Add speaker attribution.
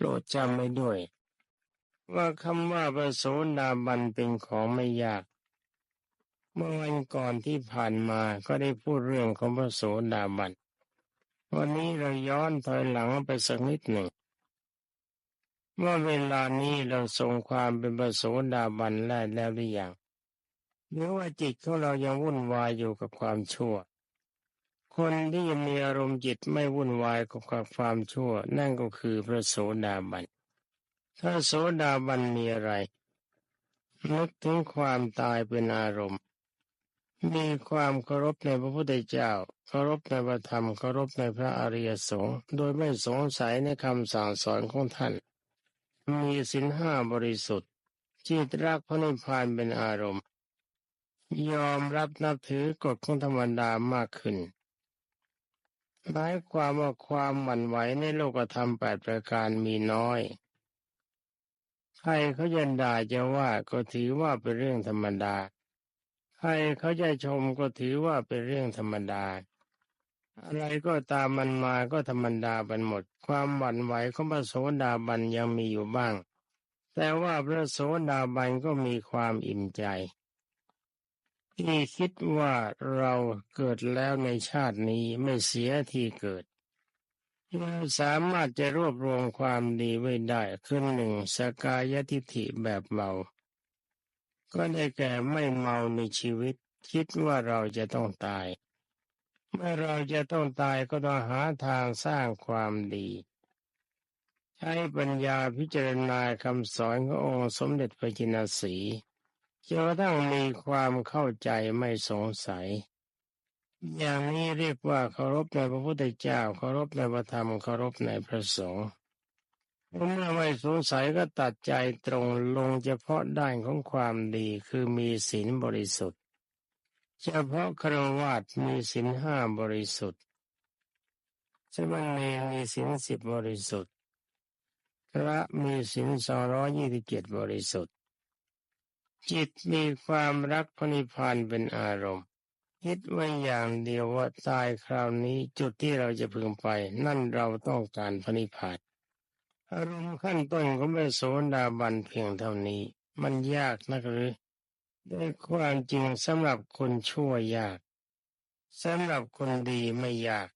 Speaker 1: โปรดจำไว้ด้วย ว่าคำว่าพระโสดาบันเป็นของไม่ยาก เมื่อวันก่อนที่ผ่านมาก็ได้พูดเรื่องของพระโสดาบัน วันนี้เราย้อนถอยหลังไปสักนิดหนึ่งว่าเวลานี้เราทรงความเป็นพระโสดาบันแล้วแล้วหรือยังหรือว่าจิตของเรายังวุ่นวายอยู่กับความชั่ว คนที่ยังมีอารมณ์จิตไม่วุ่นวายกับความชั่ว นั่นก็คือพระโสดาบัน ถ้าโสดาบันมีอะไรนึกถึงความตายเป็นอารมณ์ มีความเคารพในพระพุทธเจ้า เคารพในพระธรรม เคารพในพระอริยสงฆ์ โดยไม่สงสัยในคำสั่งสอนของท่าน มีสินห้าบริสุทธิ์จิตรักพระนิพพานเป็นอารมณ์ ยอมรับนับถือกฎของธรรมดามากขึ้น หมายความว่าความหวั่นไหวในโลกธรรมแปดประการมีน้อย ใครเขาจะด่าจะว่าก็ถือว่าเป็นเรื่องธรรมดา ใครเขาจะชมก็ถือว่าเป็นเรื่องธรรมดา อะไรก็ตามมันมาก็ธรรมดาบันหมด ความหวั่นไหวของพระโสดาบันยังมีอยู่บ้าง แต่ว่าพระโสดาบันก็มีความอิ่มใจ ที่คิดว่าเราเกิดแล้วในชาตินี้ไม่เสียที่เกิดเราสามารถจะรวบรวมความดีไว้ได้ขึ้นหนึ่งสกายทิฐิแบบเมา ก็ได้แก่ไม่เมาในชีวิต คิดว่าเราจะต้องตาย เมื่อเราจะต้องตายก็ต้องหาทางสร้างความดี ใช้ปัญญาพิจารณาคำสอนขององค์สมเด็จพระจินสี จนกระทั่งมีความเข้าใจไม่สงสัย อย่างนี้เรียกว่าเคารพในพระพุทธเจ้าเคารพในพระธรรมเคารพในพระสงฆ์เมื่อไม่สงสัยก็ตัดใจตรงลงเฉพาะด้านของความดีคือมีศีลบริสุทธิ์ เฉพาะครวาตมีศีลห้าบริสุทธิ์สมณเณรมีศีลสิบบริสุทธิ์พระมีศีลสองร้อยยี่สิบเจ็ดบริสุทธิ์ จิตมีความรักพระนิพพานเป็นอารมณ์คิดไว้อย่างเดียวว่าตายคราวนี้จุดที่เราจะพึงไป นั่นเราต้องการพระนิพพานอารมณ์ขั้นต้นของพระโสดาบันเพียงเท่านี้ มันยากนักหรือได้ความจริงสำหรับคนชั่วยากสำหรับคนดีไม่ยาก